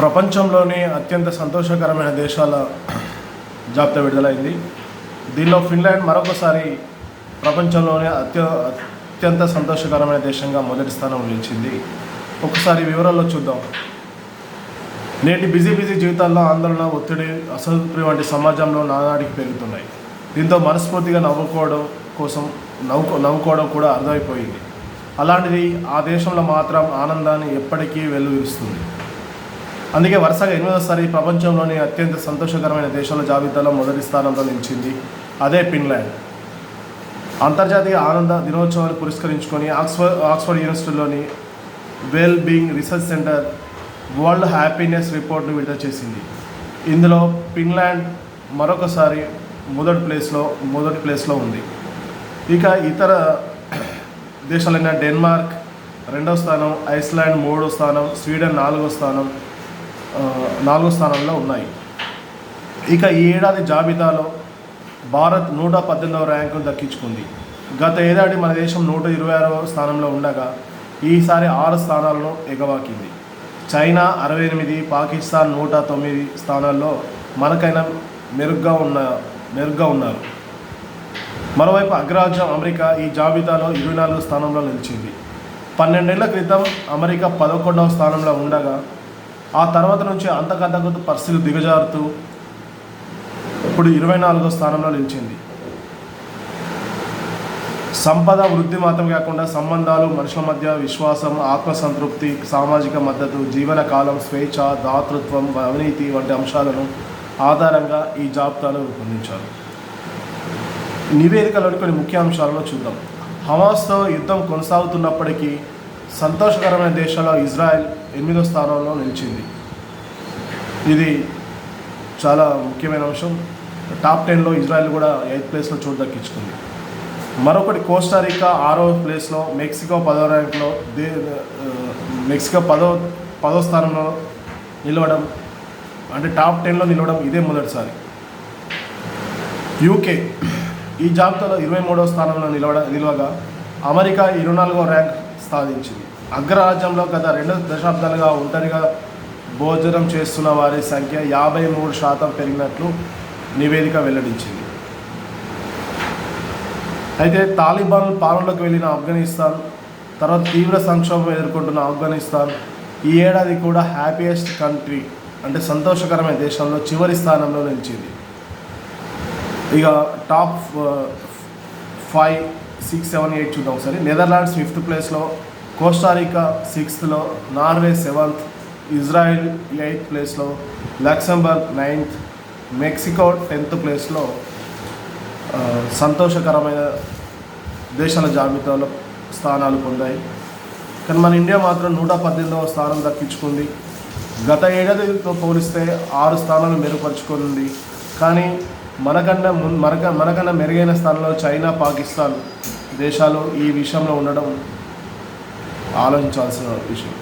ప్రపంచంలోనే అత్యంత సంతోషకరమైన దేశాల జాబితా విడుదలైంది. దీనిలో ఫిన్లాండ్ మరొకసారి ప్రపంచంలోనే అత్య అత్యంత సంతోషకరమైన దేశంగా మొదటి స్థానం నిలిచింది. ఒకసారి వివరాల్లో చూద్దాం. నేటి బిజీ బిజీ జీవితాల్లో ఆందోళన ఒత్తిడి అసంతృప్తి వంటి సమాజంలో నానాడికి పెరుగుతున్నాయి. దీంతో మనస్ఫూర్తిగా నవ్వుకోవడం కోసం నవ్వుకో నవ్వుకోవడం కూడా అర్థమైపోయింది. అలాంటిది ఆ దేశంలో మాత్రం ఆనందాన్ని ఎప్పటికీ వెల్లువిరుస్తుంది అందుకే వరుసగా ఎనిమిదోసారి ప్రపంచంలోని అత్యంత సంతోషకరమైన దేశాల జాబితాలో మొదటి స్థానంలో నిలిచింది అదే ఫిన్లాండ్. అంతర్జాతీయ ఆనంద దినోత్సవాన్ని పురస్కరించుకొని Oxford Oxford యూనివర్సిటీలోని well being research centre world happiness రిపోర్ట్ను విడుదల చేసింది. ఇందులో ఫిన్లాండ్ మరొకసారి మొదటి ప్లేస్లో మొదటి ప్లేస్లో ఉంది. ఇక ఇతర దేశాలైన డెన్మార్క్ రెండవ స్థానం ఐస్లాండ్ మూడో స్థానం స్వీడన్ నాలుగో స్థానం నాలుగో స్థానంలో ఉన్నాయి. ఇక ఈ ఏడాది జాబితాలో భారత్ నూట పద్దెనిమిదవ ర్యాంకును దక్కించుకుంది. గత ఏడాది మన దేశం నూట ఇరవై ఆరవ స్థానంలో ఉండగా ఈసారి ఆరు స్థానాలను ఎగవాకింది చైనా అరవై ఎనిమిది పాకిస్తాన్ నూట తొమ్మిది స్థానాల్లో మనకైనా మెరుగ్గా ఉన్న మెరుగ్గా ఉన్నారు. మరోవైపు అగ్రరాజ్యం అమెరికా ఈ జాబితాలో ఇరవై నాలుగు స్థానంలో నిలిచింది. పన్నెండేళ్ళ క్రితం అమెరికా పదకొండవ స్థానంలో ఉండగా ఆ తర్వాత నుంచి అంతకంతకు పరిస్థితి దిగజారుతూ ఇప్పుడు ఇరవై నాలుగో స్థానంలో నిలిచింది. సంపద వృద్ధి మాత్రం కాకుండా సంబంధాలు మనుషుల మధ్య విశ్వాసం ఆత్మసంతృప్తి సామాజిక మద్దతు జీవన కాలం స్వేచ్ఛ దాతృత్వం అవినీతి వంటి అంశాలను ఆధారంగా ఈ జాబితాను రూపొందించారు. నివేదికలోని కొన్ని ముఖ్య అంశాలను చూద్దాం. హమాస్తో యుద్ధం కొనసాగుతున్నప్పటికీ సంతోషకరమైన దేశాల్లో ఇజ్రాయెల్ ఎనిమిదో స్థానంలో నిలిచింది. ఇది చాలా ముఖ్యమైన అంశం. టాప్ టెన్లో ఇజ్రాయెల్ కూడా ఎయిత్ ప్లేస్లో చోటు దక్కించుకుంది. మరొకటి కోస్టారికా ఆరో ప్లేస్లో మెక్సికో పదో ర్యాంక్లో దే మెక్సికో పదో పదో స్థానంలో నిలవడం అంటే టాప్ టెన్లో నిలవడం ఇదే మొదటిసారి. యూకే ఈ జాబితాలో ఇరవై మూడవ స్థానంలో నిలవడ నిలవగా అమెరికా ఇరవై నాలుగో ర్యాంక్ సాధించింది అగ్రరాజ్యంలో గత రెండు దశాబ్దాలుగా ఒంటరిగా భోజనం చేస్తున్న వారి సంఖ్య యాభై మూడు శాతం పెరిగినట్లు నివేదిక వెల్లడించింది. అయితే తాలిబాన్ పాలనలోకి వెళ్ళిన ఆఫ్ఘనిస్తాన్ తర్వాత తీవ్ర సంక్షోభం ఎదుర్కొంటున్న ఆఫ్ఘనిస్తాన్ ఈ ఏడాది కూడా హ్యాపీయెస్ట్ కంట్రీ అంటే సంతోషకరమైన దేశంలో చివరి స్థానంలో నిలిచింది. ఇక top five uh, six seven eight చూద్దాం ఒకసారి. నెదర్లాండ్స్ ఫిఫ్త్ ప్లేస్లో కోస్టారికా సిక్స్త్లో నార్వే సెవెంత్ ఇజ్రాయెల్ ఎయిత్ ప్లేస్లో లక్సంబర్గ్ నైన్త్ మెక్సికో టెన్త్ ప్లేస్లో సంతోషకరమైన దేశాల జాబితాలో స్థానాలు పొందాయి. కానీ మన ఇండియా మాత్రం నూట పద్దెనిమిదవ స్థానం దక్కించుకుంది. గత ఏడాదితో పోలిస్తే ఆరు స్థానాలు మెరుగుపరుచుకుంది కానీ మనకన్నా ము మనక మనకన్నా మెరుగైన స్థానంలో చైనా పాకిస్తాన్ దేశాలు ఈ విషయంలో ఉండడం ఆలోచించాల్సిన విషయం.